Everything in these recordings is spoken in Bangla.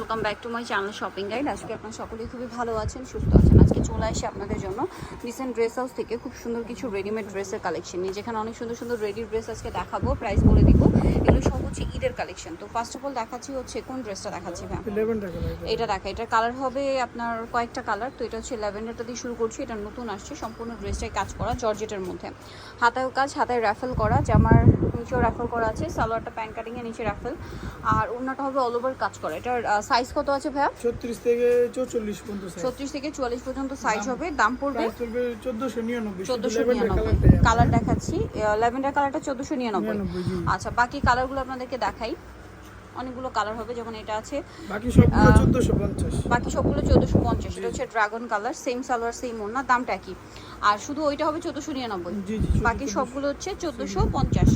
Welcome back to my channel shopping guide আজকে আপনার সকলেই খুবই ভালো আছেন সুস্থ আছেন। আজকে চলে আসি আপনাদের জন্য রিসেন্ট ড্রেস হাউস থেকে খুব সুন্দর কিছু রেডিমেড ড্রেসের কালেকশন নিয়ে। যেখানে অনেক সুন্দর সুন্দর রেডি ড্রেস আজকে দেখাবো প্রাইস বলে দিব। এগুলো সব হচ্ছে ঈদের কালেকশন তো ফার্স্ট অফ অল দেখাচ্ছি হচ্ছে কোন ড্রেসটা দেখাচ্ছি ম্যাম এটা দেখা এটার কালার হবে আপনার কয়েকটা কালার তো এটা হচ্ছে ল্যাভেন্ডারটা দিয়ে শুরু করছি এটা নতুন আসছে সম্পূর্ণ ড্রেসটাই কাজ করা জর্জেটের মধ্যে। হাতায়ও কাজ হাতায় র্যাফেল করা জামার নিচেও র্যাফেল করা আছে সালোয়ারটা প্যান্ট কাটিংয়ে নিচে র্যাফেল আর ওড়নাটা হবে অল ওভার কাজ করা। এটার সাইজ কত আছে ভাইয়া? ছত্রিশ থেকে চৌচল্লিশ পর্যন্ত size। ছত্রিশ থেকে চুয়াল্লিশ পর্যন্ত সাইজ হবে। দাম পড়বে? প্রাইস চলবে চোদ্দশো নিরানব্বই। চোদ্দোশো ল্যাভেন্ডার নিরানব্বই। কালারটাই কালার দেখাচ্ছি। ল্যাভেন্ডার কালারটা চোদ্দোশো নিরানব্বই। নিরানব্বই জি। আচ্ছা বাকি কালারগুলো আপনাদেরকে দেখাই। অনেকগুলো কালার হবে যেমন এটা আছে। বাকি সবগুলো আহ, চোদ্দশো পঞ্চাশ। বাকি সবগুলো চোদ্দোশো পঞ্চাশ। এটা হচ্ছে dragon colour same salwar same ওড়না দামটা একই। আর শুধু ওইটা হবে চোদ্দোশো নিরানব্বই। জি জি বাকি সবগুলো হচ্ছে চোদ্দোশো পঞ্চাশ।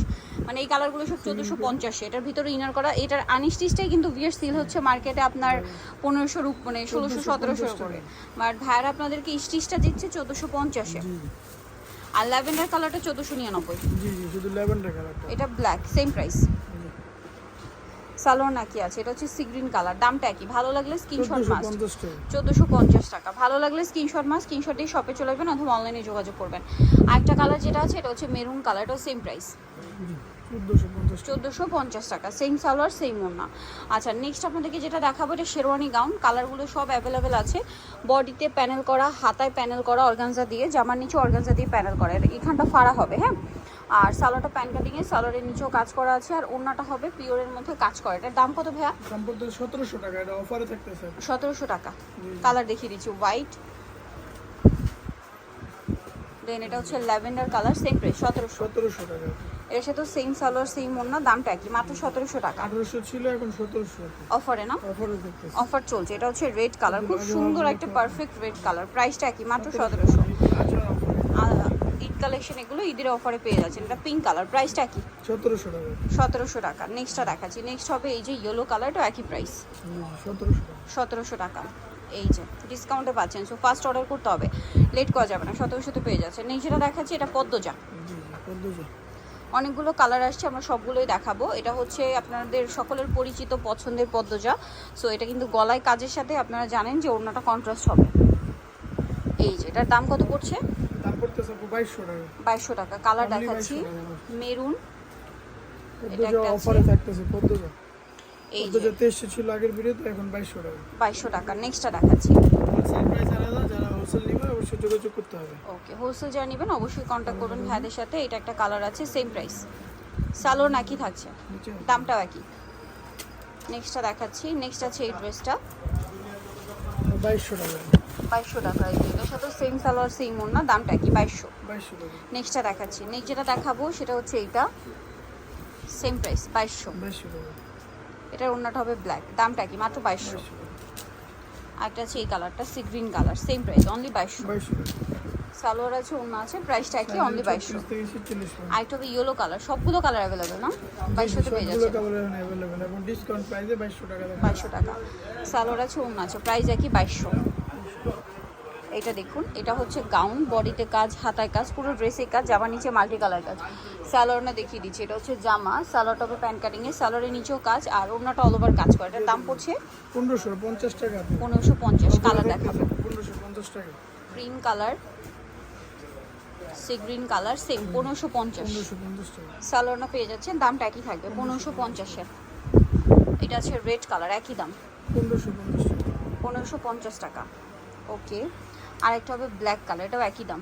মানে এই কালারগুলো সব চোদ্দোশো পঞ্চাশ। এটার ভিতরে ইনার করা এটার আনিস্টিসটাই কিন্তু বিয়ার সিল হচ্ছে মার্কেটে আপনার পনেরোশো রূপ মানে ষোলোশো সতেরোশো করে বাট ভাইয়ার আপনাদেরকে স্টিচটা দিচ্ছে চোদ্দোশো পঞ্চাশে। আর ল্যাভেন্ডার কালারটা চোদ্দোশো নিরানব্বই। এটা ব্ল্যাক সেম প্রাইস সালোয়ার নাকি আছে এটা হচ্ছে সি গ্রিন কালার দামটা একই। ভালো লাগলে স্ক্রিনশট মাস্ট টাকা চোদ্দোশো পঞ্চাশ টাকা ভালো লাগলে স্ক্রিনশট মাস স্ক্রিনশট দিয়ে শপে চলে যাবেন অথবা অনলাইনে যোগাযোগ করবেন। আরেকটা কালার যেটা আছে এটা হচ্ছে মেরুন কালার এটাও সেম প্রাইস চোদ্দশো পঞ্চাশ টাকা। সেম সালোয়ার সেম ওড়না। আচ্ছা নেক্সট আপনাদেরকে যেটা দেখাবো এটা শেরওয়ানি গাউন কালারগুলো সব অ্যাভেলেবেল আছে। বডিতে প্যানেল করা হাতায় প্যানেল করা অর্গানজা দিয়ে জামার নিচে অর্গানজা দিয়ে প্যানেল করা। এটা এখানটা ফাড়া হবে হ্যাঁ? আর সালোয়ারটা প্যান কাটিংয়ে সালোয়ারের নিচেও কাজ করা আছে আর ওড়নাটা হবে পিওরের মধ্যে কাজ করা। এটার দাম কত ভাইয়া? সতেরোশো টাকা এটা অফারে থাকতেছে। সতেরোশো টাকা। কালার দেখিয়ে দিচ্ছি হোয়াইট দেন এটা হচ্ছে ল্যাভেন্ডার কালার সেম প্রাইস সতেরোশো। সতেরোশো টাকা। এর সাথে সেম সালোয়ার সেম ওড়না দামটা কি মাত্র সতেরোশো টাকা। আঠারোশো ছিল এখন সতেরোশো। অফারে না? অফার চলছে এটা হচ্ছে রেড কালার খুব সুন্দর একটা পারফেক্ট রেড কালার প্রাইসটা কি মাত্র সতেরোশো। আচ্ছা ঈদ কালেকশন এগুলো ঈদের অফারে পেয়ে যাচ্ছেন এটা পিঙ্ক কালার প্রাইসটা কি সতেরোশো টাকা। সতেরোশো টাকা নেক্সটটা দেখাচ্ছি নেক্সট হবে এই যে ইয়েলো কালারটা একই প্রাইস সতেরোশো টাকা। সতেরোশো টাকা এই যে ডিসকাউন্টে পাচ্ছেন সো ফার্স্ট অর্ডার করতে হবে। লেট করা যাবে না সতেরোশোতে পেয়ে যাচ্ছে। নেক্সটটা দেখাচ্ছি এটা পদ্মজা। জি জি চোদ্দশো অনেকগুলো কালার আসছে আমরা সবগুলোই দেখাবো। এটা হচ্ছে আপনাদের সকলের পরিচিত পছন্দের পদ্মজা। সো এটা কিন্তু গলায় কাজের সাথে আপনারা জানেন যে ওড়নাটা কন্ট্রাস্ট হবে। এই যে এটার দাম কত পড়ছে? বাইশশো টাকা। কালার দেখাচ্ছি। মেরুন। এই যে। ছিল আগের ভিডিওতে এখন বাইশশো টাকা। বাইশশো টাকা। নেক্সটটা দেখাচ্ছি। হোলসেল প্রাইস আলাদা যারা হোলসেল নেবে অবশ্যই যোগাযোগ করতে হবে। ওকে হোলসেল যারা নেবেন অবশ্যই কন্ট্যাক্ট করবেন ভাইদের সাথে। এটা একটা কালার আছে সেম প্রাইস সালোর নাকি থাকছে। দামটাও একই। নেক্সটটা দেখাচ্ছি। নেক্সট আছে এই ড্রেসটা বাইশশো টাকা। বাইশশো টাকা এটার সাথে সেম সালোয়ার সেম ওড়না দামটা কি বাইশশো। বাইশশো নেক্সটটা দেখাচ্ছি। নেক্সট যেটা দেখাবো সেটা হচ্ছে এইটা। সেম প্রাইস বাইশশো। বাইশশো এটার হবে ব্ল্যাক দামটা কি মাত্র বাইশশো। আরেকটা আছে এই কালারটা sea green colour same price only বাইশশো। সালোয়ার আছে অন্য আছে প্রাইসটা একই অনলি বাইশশো। আরেকটা হবে ইয়েলো কালার সবগুলো কালার অ্যাভেলেবেল না? বাইশশোতে পেয়ে যাচ্ছে বাইশশো টাকা বাইশশো টাকা। সালোয়ার আছে অন্য আছে প্রাইস একই বাইশশো। এটা দেখুন এটা হচ্ছে গাউন বডিতে কাজ হাতায় কাজ পুরো ড্রেসে কাজ জামার নিচে মাল্টি কালার কাজ। সালোয়ারটা দেখিয়ে দিচ্ছি এটা হচ্ছে জামা সালোয়ারটা হবে প্যান্ট কাটিংয়ে সালোয়ারের নিচেও কাজ আর ওড়নাটা অল ওভার কাজ করে। এটার দাম পড়ছে পনেরোশো পঞ্চাশ টাকা। পনেরোশো পঞ্চাশ কালার দেখাবো। পনেরোশো পঞ্চাশ টাকা। Cream colour sea green colour same পনেরোশো পঞ্চাশ। সালোয়ারটা পেয়ে যাচ্ছেন দামটা একই থাকবে পনেরোশো পঞ্চাশের। এটা আছে রেড কালার একই দাম। পনেরোশো পঞ্চাশ পনেরোশো পঞ্চাশ টাকা। ওকে আরেকটা হবে ব্ল্যাক কালার এটাও একই দাম।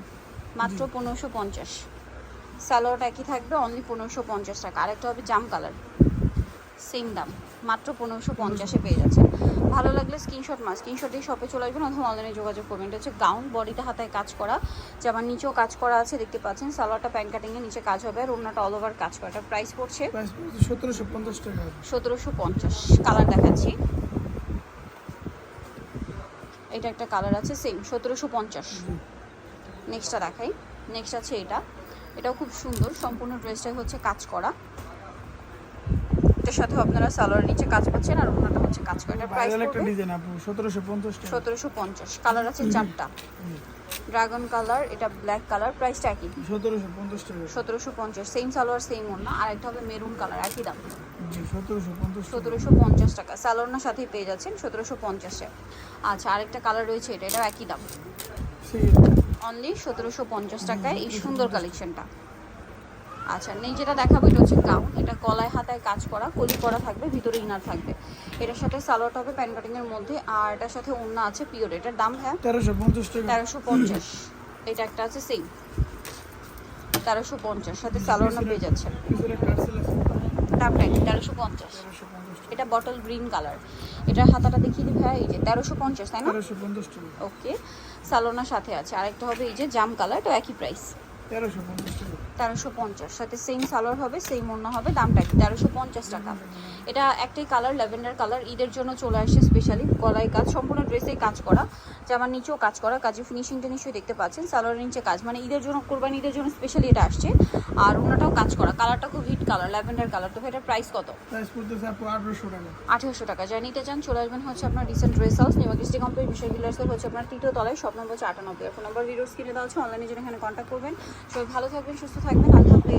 মাত্র পনেরোশো পঞ্চাশ। সালোয়ারটা একই থাকবে অনলি পনেরোশো পঞ্চাশ টাকা। আরেকটা হবে জাম কালার সেম দাম মাত্র পনেরোশো পঞ্চাশে পেয়ে যাচ্ছেন। ভালো লাগলে স্ক্রিনশট মাস স্ক্রিনশট শপে চলে আসবেন অথবা অনলাইনে যোগাযোগ করবেন। এটা হচ্ছে গাউন বডিতে হাতায় কাজ করা। জামার নিচেও কাজ করা আছে দেখতে পাচ্ছেন সালোয়ারটা প্যান্ট কাটিংয়ে নিচে কাজ হবে আর ওড়নাটা অল ওভার কাজ করা। প্রাইস পড়ছে সতেরোশো পঞ্চাশ টাকা। সতেরোশো পঞ্চাশ কালার দেখাচ্ছি। এটা একটা কালার আছে সেম সতেরোশো পঞ্চাশ। নেক্সটটা দেখাই। নেক্সট আছে এটা। এটাও খুব সুন্দর সম্পূর্ণ ড্রেসটাই হচ্ছে কাজ করা। এটার সাথে আপনারা সালোয়ার নিচে কাজ পাচ্ছেন আর ওনাটা হচ্ছে কাজ করা। এটা প্রাইস একটা ডিজাইন আপু সতেরোশো সতেরোশো কালার আছে চারটা। ড্রাগন কালার এটা ব্ল্যাক কালার প্রাইসটা একই। সতেরোশো পঞ্চাশ টাকা। সতেরোশো পঞ্চাশ সেম সালোয়ার সেম ওড়না আর একটা হবে মেরুন কালার একই দাম। সতেরোশো পঞ্চাশ টাকা। স্যালোনার সাথেই পেয়ে যাচ্ছেন সতেরোশো পঞ্চাশে আচ্ছা আরেকটা কালার রয়েছে এটা। এটাও একই দাম? অনলি সতেরোশো পঞ্চাশ টাকায় এই সুন্দর কালেকশনটা আচ্ছা নেই যেটা দেখাবো এটা হচ্ছে গাউন এটা গলায় হাতায় কাজ করা কলি করা থাকবে ভিতরে ইনার থাকবে। এটার সাথে সালোয়ারটা হবে প্যান কাটিংয়ের মধ্যে আর এটার সাথে ওড়না আছে পিওর এটার দাম হ্যাঁ? তেরোশো পঞ্চাশ টাকা। তেরোশো পঞ্চাশ। এটা একটা আছে সেম তেরোশো পঞ্চাশ সাথে সালোয়ারটা পেয়ে যাচ্ছে পিছনে টার্সেল দামটা কি তেরোশো পঞ্চাশ এটা বটল গ্রিন কালার এটার হাতাটা দেখিয়ে দিই ভাই এই যে তেরোশো পঞ্চাশ তাই না? ওকে সালোনার সাথে আছে। আরেকটা হবে এই যে জাম কালার এটা একই প্রাইস তেরোশো পঞ্চাশ সাথে সেম সালোয়ার হবে সেম অন্য হবে দামটা কি তেরোশো পঞ্চাশ টাকা। এটা একটাই কালার ল্যাভেন্ডার কালার ঈদের জন্য চলে আসছে স্পেশালি গলায় কাজ সম্পূর্ণ ড্রেসেই কাজ করা। জামার নিচেও কাজ করা কাজে ফিনিশিংটা নিশ্চয়ই দেখতে পাচ্ছেন সালোয়ারের নিচে কাজ মানে ঈদের জন্য কোরবানি ঈদের জন্য স্পেশালি এটা আসছে। আর ওনাটাও কাজ করা কালারটা খুব হিট কালার ল্যাভেন্ডার কালার তো এটার প্রাইস কত? আঠারোশো টাকা। আঠেরোশো টাকা। যা নিতে চান চলে আসবেন হচ্ছে আপনার রিসেন্ট ড্রেস হাউস নিমাকিস্টি কমপ্লিট বিষয় বিলার্সের হচ্ছে আপনার তৃতীয় তলায় স্বপ্ন নম্বর হচ্ছে আটানব্বই। ফোন নম্বর ভিডিওস কিনে দেওয়া হচ্ছে অনলাইনে জন্য এখানে কন্ট্যাক্ট করবেন। সবাই ভালো থাকবেন সুস্থ থাকবেন আল্লাহ